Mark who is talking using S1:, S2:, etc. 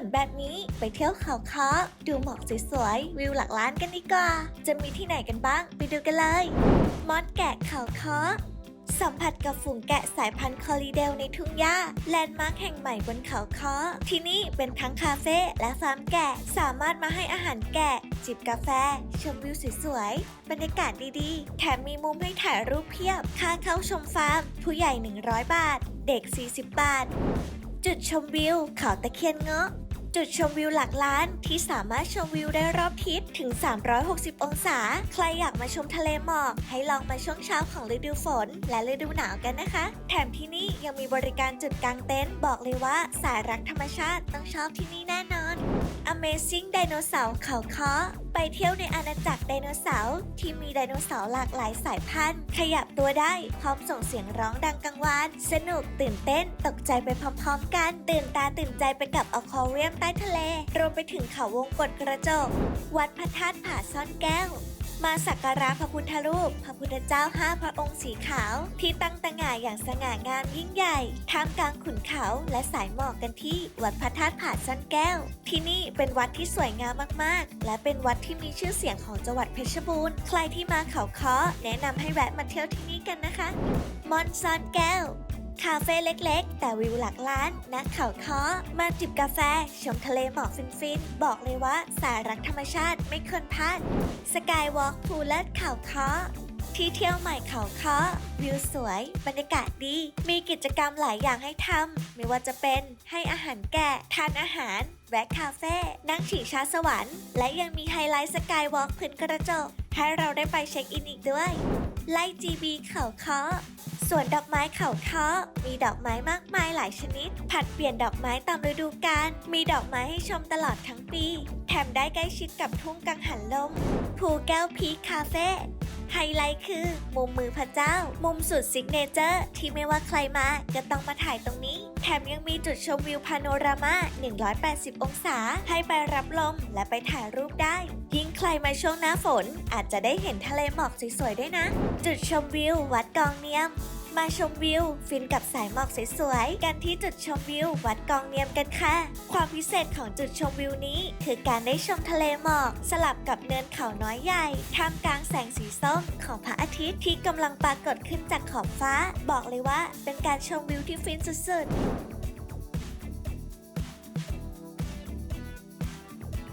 S1: นแบบนี้ไปเที่ยวเขาค้อดูหมอกสวยๆ วิวหลักล้านกันดีกว่า จะมีที่ไหนกันบ้าง ไปดูกันเลย มอดแกะเขาค้อสัมผัสกับฝูงแกะสายพันธุ์คอรีเดลในทุ่งหญ้าแลนด์มาร์คแห่งใหม่บนเขาค้อที่นี่เป็นทั้งคาเฟ่และฟาร์มแกะ สามารถมาให้อาหารแกะ จิบกาแฟ ชมวิวสวยๆ บรรยากาศดีๆ แถมมีมุมให้ถ่ายรูปเพียบ ค่าเข้าชมฟาร์ม ผู้ใหญ่ 100 บาท เด็ก 40 บาท จุดชมวิวเขาตะเคียนเงาะ จุดชมวิวหลักล้านที่สามารถชมวิวได้รอบทิศถึง 360 องศา ใครอยากมาชมทะเลหมอก ให้ลองมาช่วงเช้าของฤดูฝน และฤดูหนาวกันนะคะ แถมที่นี่ยังมีบริการจุดกางเต็นท์บอกเลยว่าสายรักธรรมชาติต้องชอบที่นี่แน่นอน Amazing ไดโนเสาร์เขาค้อไปเที่ยวในอาณาจักรไดโนเสาร์ที่มีไดโนเสาร์หลากหลายสายพันธุ์ ขยับตัวได้พร้อมส่งเสียงร้องดังกังวาน สนุกตื่นเต้นตกใจไปพร้อมๆกัน ตื่นตาตื่นใจไปกับอควาเรียมใต้ทะเล รวมไปถึงเขาวงกฏกระจก วัดพระธาตุผาซ่อนแก้ว มาสักการะพระพุทธรูป พระพุทธเจ้าห้าพระองค์สีขาว ที่ตั้งตระหง่านอย่างสง่างามยิ่งใหญ่ท่ามกลางขุนเขาและสายหมอกกันที่วัดพระธาตุผาซ่อนแก้ว ที่นี่เป็นวัดที่สวยงามมากๆ และเป็นวัดที่มีชื่อเสียงของจังหวัดเพชรบูรณ์ ใครที่มาเขาค้อแนะนำให้แวะมาเที่ยวที่นี่กันนะคะมอนซอนแก้ว คาเฟ่เล็กๆ แต่วิวหลักล้านณเขาค้อมาจิบกาแฟ ชมทะเลหมอกฟินๆ บอกเลยว่าสายรักธรรมชาติไม่ควรพลาดสกายวอล์กพูลเลดเขาค้อที่เที่ยวใหม่เขาค้อวิวสวย บรรยากาศดี มีกิจกรรมหลายอย่างให้ทำไม่ว่าจะเป็นให้อาหารแกะ ทานอาหาร แวะคาเฟ่ นั่งฉี่ชาสวรรค์ และยังมีไฮไลท์สกายวอล์กพื้นกระจก ให้เราได้ไปเช็คอินอีกด้วย ไล่ GB เขาค้อ ส่วนดอกไม้เขาค้อมีดอกไม้มากมายหลายชนิด ผัดเปลี่ยนดอกไม้ตามฤดูกาลมีดอกไม้ให้ชมตลอดทั้งปี แถมได้ใกล้ชิดกับทุ่งกังหันลมภูแก้วพีคคาเฟ่ไฮไลท์คือ มุมมือพระเจ้า มุมสุดซิกเนเจอร์ที่ไม่ว่าใครมาก็ต้องมาถ่ายตรงนี้ แถมยังมีจุดชมวิวพาโนรามา 180 องศา ให้ไปรับลมและไปถ่ายรูปได้ ยิ่งใครมาช่วงหน้าฝน อาจจะได้เห็นทะเลหมอกสวยๆด้วยนะ จุดชมวิววัดกองเนียม มาชมวิว ฟินกับสายหมอกสวยๆ กันที่จุดชมวิว วัดกองเนียมกันค่ะ ความพิเศษของจุดชมวิวนี้ คือการได้ชมทะเลหมอก สลับกับเนินเขาน้อยใหญ่ ท่ามกลางแสงสีส้มของพระอาทิตย์ที่กำลังปรากฏขึ้นจากขอบฟ้า บอกเลยว่าเป็นการชมวิวที่ฟินสุดๆ